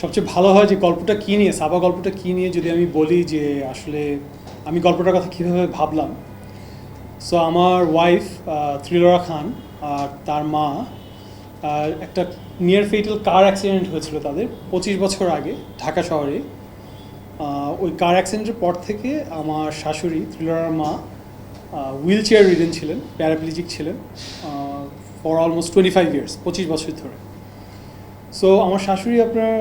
সবচেয়ে ভালো হয় যে গল্পটা কী নিয়ে, সাবা গল্পটা কী নিয়ে যদি আমি বলি যে আসলে আমি গল্পটার কথা কীভাবে ভাবলাম। সো আমার ওয়াইফ থ্রিলরা খান আর তার মা একটা নিয়ার ফেটাল কার অ্যাক্সিডেন্ট হয়েছিল তাদের পঁচিশ বছর আগে ঢাকা শহরে। ওই কার অ্যাক্সিডেন্টের পর থেকে আমার শাশুড়ি থ্রিলরার মা হুইল চেয়ার রিডেন ছিলেন প্যারাপ্লিজিক ছিলেন for almost twenty five years পঁচিশ বছর ধরে। সো আমার শাশুড়ি আপনার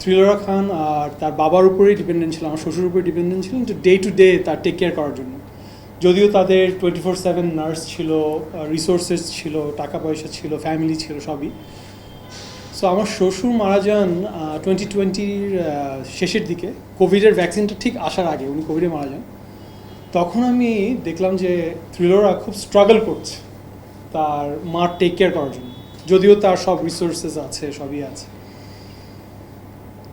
থ্রিলরা খান আর তার বাবার উপরেই ডিপেন্ডেন্ট ছিল আমার শ্বশুর উপরে ডিপেন্ডেন্ট ছিলেন তো ডে টু ডে তার টেক কেয়ার করার জন্য। যদিও তাদের টোয়েন্টি ফোর সেভেন নার্স ছিল রিসোর্সেস ছিল টাকা পয়সা ছিল ফ্যামিলি ছিল সবই। সো আমার শ্বশুর মারা যান টোয়েন্টি টোয়েন্টির শেষের দিকে। কোভিডের ভ্যাকসিনটা ঠিক আসার আগে উনি কোভিডে মারা যান। তখন আমি দেখলাম যে থ্রিলরা খুব স্ট্রাগল করছে তার মার টেক কেয়ার করার জন্য। যদিও তার সব রিসোর্সেস আছে, সবই আছে।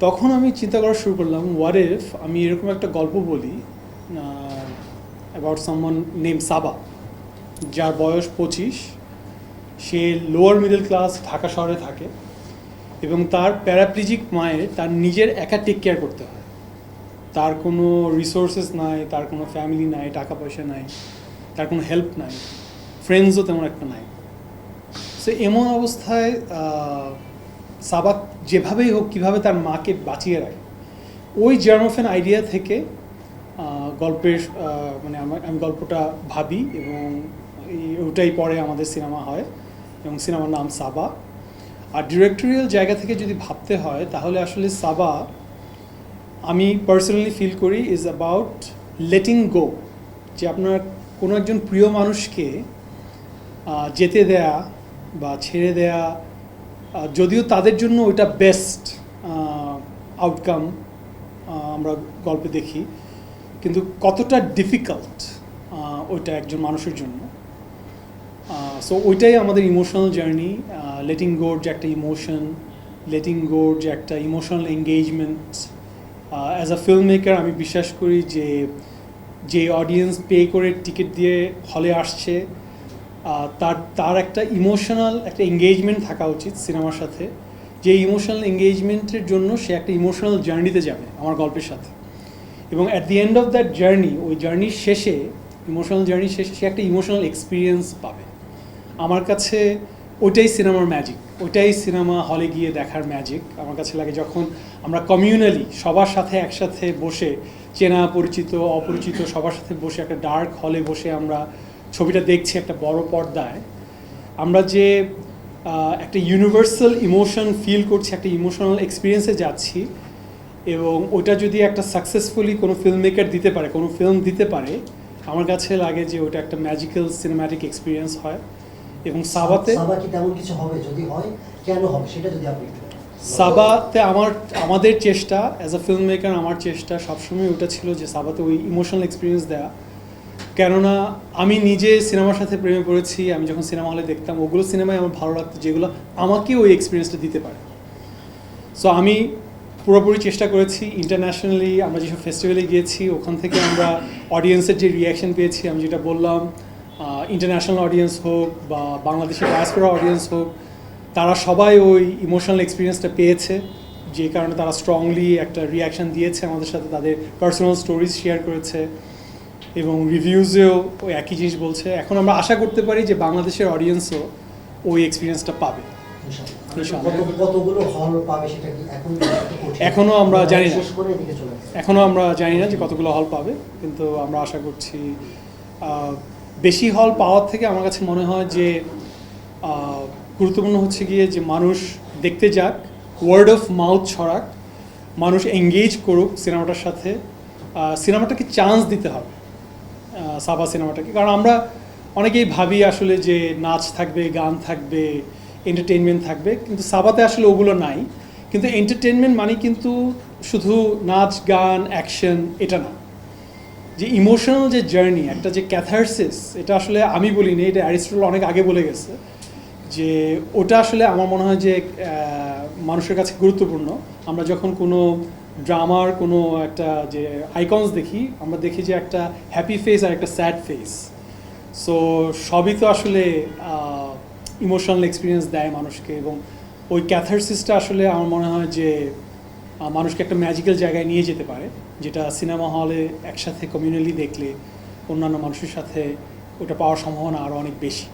তখন আমি চিন্তা করা শুরু করলাম হোয়াট ইফ আমি এরকম একটা গল্প বলি অ্যাবাউট সামওয়ান নেম সাবা যার বয়স পঁচিশ, সে লোয়ার মিডল ক্লাস ঢাকা শহরে থাকে এবং তার প্যারাপ্লিজিক মায়ের, তার নিজের একা টেক কেয়ার করতে হয়। তার কোনো রিসোর্সেস নাই, তার কোনো ফ্যামিলি নাই, টাকা পয়সা নাই, তার কোনো হেল্প নাই ফ্রেন্ডসও তেমন একটা নাই। সে এমন অবস্থায় সাবাক যেভাবেই হোক, কীভাবে তার মাকে বাঁচিয়ে রাখে, ওই জার্মোফেন আইডিয়া থেকে গল্পের মানে আমি গল্পটা ভাবি এবং ওটাই পরে আমাদের সিনেমা হয় এবং সিনেমার নাম সাবা। আর ডিরেক্টোরিয়াল জায়গা থেকে যদি ভাবতে হয়, তাহলে আসলে সাবা, আমি পার্সোনালি ফিল করি ইজ অ্যাবাউট লেটিং গো যে আপনার কোনো একজন প্রিয় মানুষকে যেতে দেয়া বা ছেড়ে দেয়া যদিও তাদের জন্য ওইটা বেস্ট আউটকাম আমরা গল্পে দেখি। কিন্তু কতটা ডিফিকাল্ট ওইটা একজন মানুষের জন্য। সো ওইটাই আমাদের ইমোশনাল জার্নি লেটিং গোর যে একটা ইমোশন লেটিং গোর যে একটা emotional engagement as a film maker আমি বিশ্বাস করি যে যে অডিয়েন্স পে করে টিকিট দিয়ে হলে আসছে তার তার একটা ইমোশনাল একটা এঙ্গেজমেন্ট থাকা উচিত সিনেমার সাথে। যে ইমোশনাল এঙ্গেজমেন্টের জন্য সে একটা ইমোশনাল জার্নিতে যাবে আমার গল্পের সাথে। এবং at the end of that journey ওই জার্নির শেষে ইমোশনাল জার্নির শেষে সে একটা ইমোশনাল এক্সপিরিয়েন্স পাবে। আমার কাছে ওইটাই সিনেমার ম্যাজিক ওইটাই সিনেমা হলে গিয়ে দেখার ম্যাজিক আমার কাছে লাগে যখন আমরা কমিউনালি সবার সাথে একসাথে বসে চেনা পরিচিত অপরিচিত সবার সাথে বসে একটা ডার্ক হলে বসে আমরা ছবিটা দেখছি একটা বড় পর্দায়। আমরা যে একটা ইউনিভার্সাল ইমোশন ফিল করছি একটা ইমোশনাল এক্সপিরিয়েন্সে যাচ্ছি এবং ওটা যদি একটা সাকসেসফুলি কোনো ফিল্ম মেকার দিতে পারে কোনো ফিল্ম দিতে পারে আমার কাছে লাগে যে ওটা একটা ম্যাজিক্যাল সিনেম্যাটিক এক্সপিরিয়েন্স হয়। এবং সাবাতে সাবা কি তেমন কিছু হবে? যদি হয় কেন হবে? সেটা যদি আপনি সাবাতে আমার আমাদের চেষ্টা অ্যাজ আ ফিল্ম মেকার আমার চেষ্টা সবসময় ওটা ছিল যে সাবাতে ওই ইমোশনাল এক্সপিরিয়েন্স দেওয়া কেননা আমি নিজে সিনেমার সাথে প্রেমে পড়েছি, আমি যখন সিনেমা হলে দেখতাম, ওগুলো সিনেমায় আমার ভালো লাগতো, যেগুলো আমাকে ওই এক্সপিরিয়েন্সটা দিতে পারে। সো আমি পুরোপুরি চেষ্টা করেছি ইন্টারন্যাশনালি আমরা যেসব ফেস্টিভ্যালে গিয়েছি, ওখান থেকে আমরা অডিয়েন্সের যে রিয়াকশন পেয়েছি, আমি যেটা বললাম ইন্টারন্যাশনাল অডিয়েন্স হোক বা বাংলাদেশের ডায়াসপোরা অডিয়েন্স হোক, তারা সবাই ওই ইমোশনাল এক্সপিরিয়েন্সটা পেয়েছে, যে কারণে তারা স্ট্রংলি একটা রিয়াকশন দিয়েছে আমাদের সাথে, তাদের পার্সোনাল স্টোরিজ শেয়ার করেছে। এবং রিভিউজেও ওই একই জিনিস বলছে। এখন আমরা আশা করতে পারি যে বাংলাদেশের অডিয়েন্সও ওই এক্সপিরিয়েন্সটা পাবে। এখন আমরা জানি না। এখনও আমরা জানি না যে কতগুলো হল পাবে কিন্তু আমরা আশা করছি বেশি হল পাওয়ার থেকে আমার কাছে মনে হয় যে গুরুত্বপূর্ণ হচ্ছে গিয়ে যে মানুষ দেখতে যাক ওয়ার্ড অফ মাউথ ছড়াক মানুষ এঙ্গেজ করুক সিনেমাটার সাথে সিনেমাটাকে চান্স দিতে হবে। সাবা সিনেমাটাকে। কারণ আমরা অনেকেই ভাবি আসলে যে নাচ থাকবে, গান থাকবে এন্টারটেনমেন্ট থাকবে, কিন্তু সাবাতে আসলে ওগুলো নাই। কিন্তু এন্টারটেনমেন্ট মানে কিন্তু শুধু নাচ, গান অ্যাকশন এটা না। যে ইমোশনাল যে জার্নি একটা যে ক্যাথারসিস এটা আসলে আমি বলিনি, এটা অ্যারিস্টল অনেক আগে বলে গেছে যে ওটা আসলে আমার মনে হয় যে মানুষের কাছে গুরুত্বপূর্ণ। আমরা যখন কোনো ড্রামার কোনো একটা যে আইকনস দেখি, আমরা দেখি যে একটা হ্যাপি ফেস আর একটা স্যাড ফেস সো সবই তো আসলে ইমোশনাল এক্সপিরিয়েন্স দেয় মানুষকে এবং ওই ক্যাথারসিসটা আসলে আমার মনে হয় যে মানুষকে একটা ম্যাজিক্যাল জায়গায় নিয়ে যেতে পারে, যেটা সিনেমা হলে একসাথে কমিউনালি দেখলে অন্যান্য মানুষের সাথে ওটা পাওয়ার সম্ভাবনা আরও অনেক বেশি।